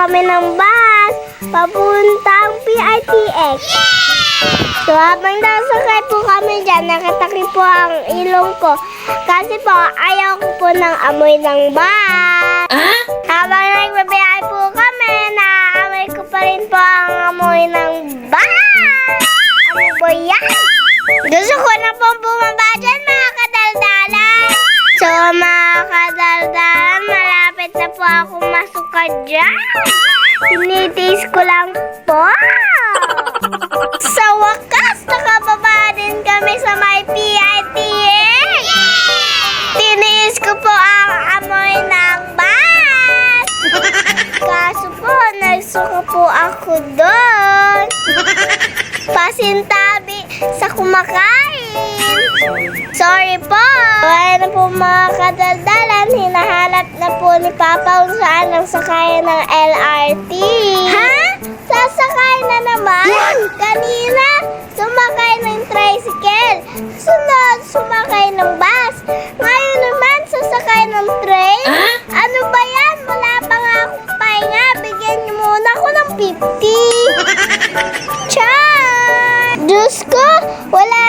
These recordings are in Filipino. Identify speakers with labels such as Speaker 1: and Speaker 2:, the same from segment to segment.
Speaker 1: kami ng bus papuntang PITX. So habang nasakay po kami dyan, nakatakip po ang ilong ko. Kasi po, ayaw ko po ng amoy ng bus. Habang nagbabiyahe po kami, naaamoy ko pa rin po ang amoy ng bus. Ano po yan? Gusto ko na po bumaba dyan, mga kadaldalan. So, mga kadaldalan, malapit na po ako masuka dyan. Tinitis ko lang po. Sa wakas, nakababa din kami sa may PITX. Tiniis ko po ang amoy ng bus. Kaso po, nagsuka po ako doon. Pasintabi sa kumakain. Sorry po. Kaya na po mga kadaldalan, hinahanap na po ni Papa kung saan ang sakayan ng LRT. Ha? Sasakay na naman? Kanina, sumakay ng tricycle. Sunod, sumakay ng bus. Ngayon naman, sasakay ng train? Ano ba yan? Wala pa nga akong pahinga. Bigyan niyo muna ako ng 50. Char! Diyos ko, wala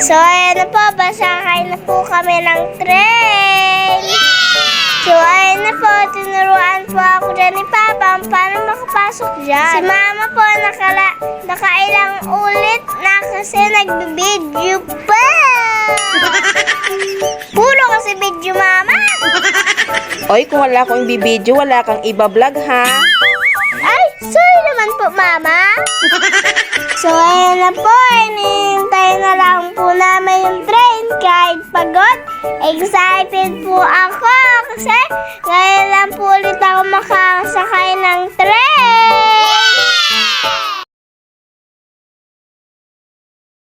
Speaker 1: So, ayan na po, basakay na po kami ng train. So, ayan na po, tinuruan po ako dyan ni Papa paano makapasok dyan. Si Mama po, nakala, nakailang ulit na kasi nagbibideo pa. Puro kasi video, Mama.
Speaker 2: Oy, kung wala akong ibibideo, wala kang iba-vlog ha.
Speaker 1: Ay, sorry naman po, Mama. So, ayan na po. Inihintay na lang po namin yung train kahit pagod. Excited po ako kasi ngayon lang po ulit ako train.